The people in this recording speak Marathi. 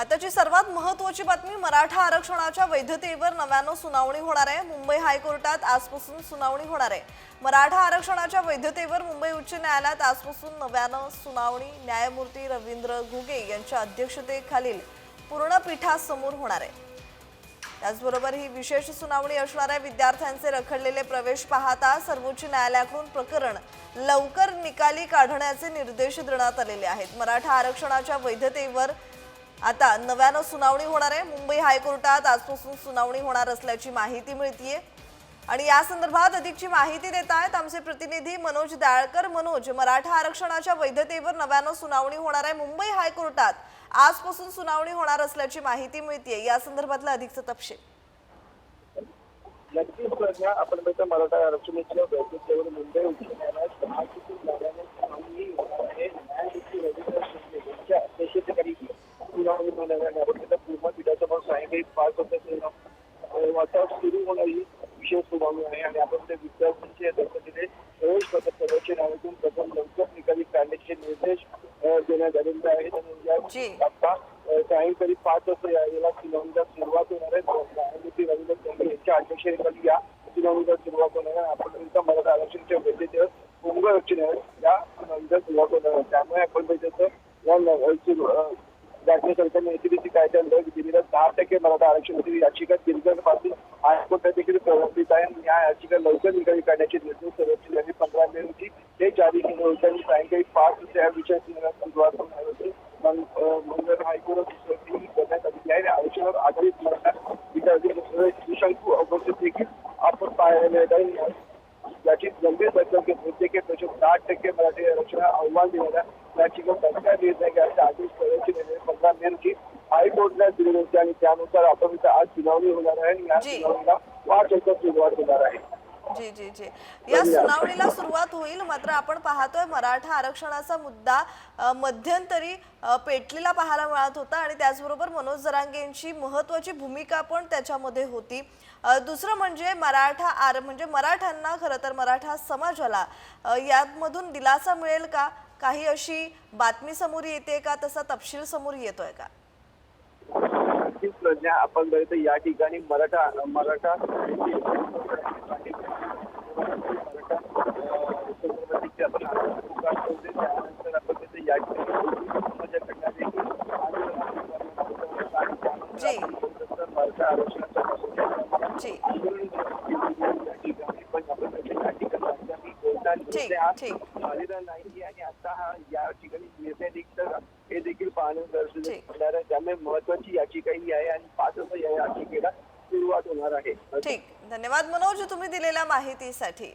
आताची सर्वात महत्वाची बातमी मराठा आरक्षणाच्या वैधतेवर नव्यानं सुनावणी होणार आहे. मुंबई हायकोर्टात आजपासून सुनावणी होणार आहे. मराठा आरक्षणाच्या वैधतेवर मुंबई उच्च न्यायालयात आजपासून नव्यानं सुनावणी न्यायमूर्ती रवींद्र घुगे यांच्या अध्यक्षतेखालील पूर्ण पीठासमोर होणार आहे. त्याचबरोबर ही विशेष सुनावणी असणाऱ्या विद्यार्थ्यांचे रखडलेले प्रवेश पाहता सर्वोच्च न्यायालयाकडून प्रकरण लवकर निकाली काढण्याचे निर्देश देण्यात आलेले आहेत. मराठा आरक्षणाच्या वैधतेवर आता नव्यानं सुनावणी होणार आहे. मुंबई हायकोर्टात आजपासून सुनावणी होणार असल्याची माहिती मिळतीये. आणि या संदर्भात अधिकची माहिती देत आहेत आमचे प्रतिनिधी मनोज दाळकर. मनोज मराठा आरक्षणाच्या वैधतेवर नव्यानं सुनावणी होणार आहे. मुंबई हायकोर्टात आजपासून सुनावणी होणार असल्याची माहिती मिळतीये. या संदर्भातला अधिकचा तपशील. नक्कीच प्रज्ञा आपण बघतो मराठा आरक्षणाच्या बैठकीवर मुंबई उच्च न्यायालयात सहाशे सुनावणी होणार आहे. न्यायमूर्ती रवींद्र सुनावणी सायंकाळी पाच वाजता सुरू होणारी विशेष सुनावणी आहे आणि आपण ते विद्यार्थ्यांचे दर्शनीने प्रवेश प्रथम लवकर निकाली काढण्याचे निर्देश देण्यात आलेले आहेत आणि जी. या आता सायंकाळी पाच वाजता सुनावणीला सुरुवात होणार आहे न्यायमूर्ती रवींद्र चंद्र यांच्या अध्यक्षतेखाली या सुनावणीला सुरुवात होणार आहे आपण तुमचा मराठा आरक्षणच्या वैद्यतेवर मुंबई उच्च या सुनावणीला सुरुवात होणार आहे त्यामुळे आपण या न- सुरु- सरकारने एसीबीसी कायद्याअंतर्गत दिलेलं दहा टक्के मराठा आरक्षणाची याचिका दीर्घकाळपासून हायकोर्टात देखील प्रलंबित आहे. आणि या याचिका लवकर निकाली काढण्याचे निर्देश सर्वोच्च न्यायालय पंधरा मे रोजी हे जारी केले होते. आणि सायंकाळी पाच वाजता या विषयाची सुरुवात होणार होती. मग अ, करण्यात आली. आहे आणि आरक्षणावर आधारित मराठा विद्यार्थी अवस्थेत देखील आपण पाहायला मिळत आहे. याची गंभीर दखल घेत होते की त्याचे दहा टक्के मराठी आरक्षण आव्हान देणाऱ्या याचिका तात्काळ निर्णय घ्यायचा आदेश रोजी हायकोर्टला दिले होते आणि त्यानुसार आपण इथं आज सुनावणी होणार आहे आणि या. सुनावणीला पाच वाजता सुरुवात होणार आहे. जी जी जी. या सुनावणीला सुरुवात होईल मात्र आपण पाहतोय मराठा आरक्षणाचा मुद्दा मध्यंतरी पेटलेला पाहायला मिळत होता आणि त्याचबरोबर मनोज जरांगेंची महत्वाची भूमिका पण त्याच्यामध्ये होती. दुसरं म्हणजे मराठा आर म्हणजे मराठ्यांना खरं तर मराठा समाजाला यामधून दिलासा मिळेल का? काही अशी बातमी समोर येते का? तसा तपशील समोर येतोय का? प्रज्ञा आपण बघितलं या ठिकाणी मराठा मराठा मराठा अं, ठीक, ठीक. नाही आणि आता हा या ठिकाणी निर्णय हे देखील पाहणं गरजेचं ठीक. होणार आहे त्यामुळे महत्वाची याचिका ही आहे आणि या याचिकेला सुरुवात होणार आहे ठीक धन्यवाद मनोज तुम्ही दिलेल्या माहितीसाठी